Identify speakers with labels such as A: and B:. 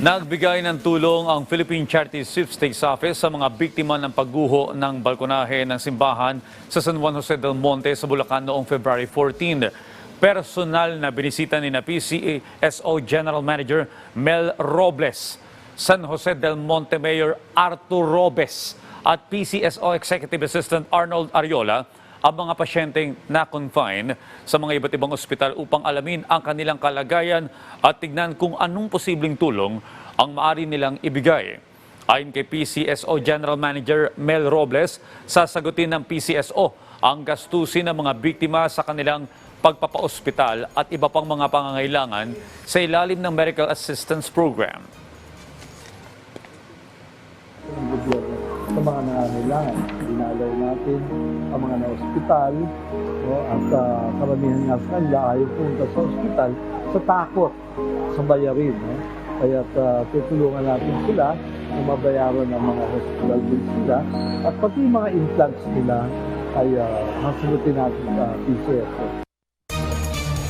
A: Nagbigay ng tulong ang Philippine Charity Sweepstakes Office sa mga biktima ng pagguho ng balkonahe ng simbahan sa San Juan Jose del Monte sa Bulacan noong February 14. Personal na binisita ni na PCSO General Manager Mel Robles, San Jose del Monte Mayor Artur Robes at PCSO Executive Assistant Arnold Ariola ang mga pasyenteng na-confine sa mga iba't ibang ospital upang alamin ang kanilang kalagayan at tignan kung anong posibleng tulong ang maaari nilang ibigay. Ayon kay PCSO General Manager Mel Robles, sasagutin ng PCSO ang gastusin ng mga biktima sa kanilang pagpapaospital at iba pang mga pangangailangan sa ilalim ng Medical Assistance Program.
B: Sa mga nangangailangan. Dinalaw natin ang mga na-ospital no, at uh, karamihan nga sa kanila ayaw pumunta sa ospital sa takot sa bayarin. No? Kaya uh, tutulungan natin sila na mabayaran ng mga hospital bills sila at pati mga implants nila ay uh, hasagutin natin sa PCSO.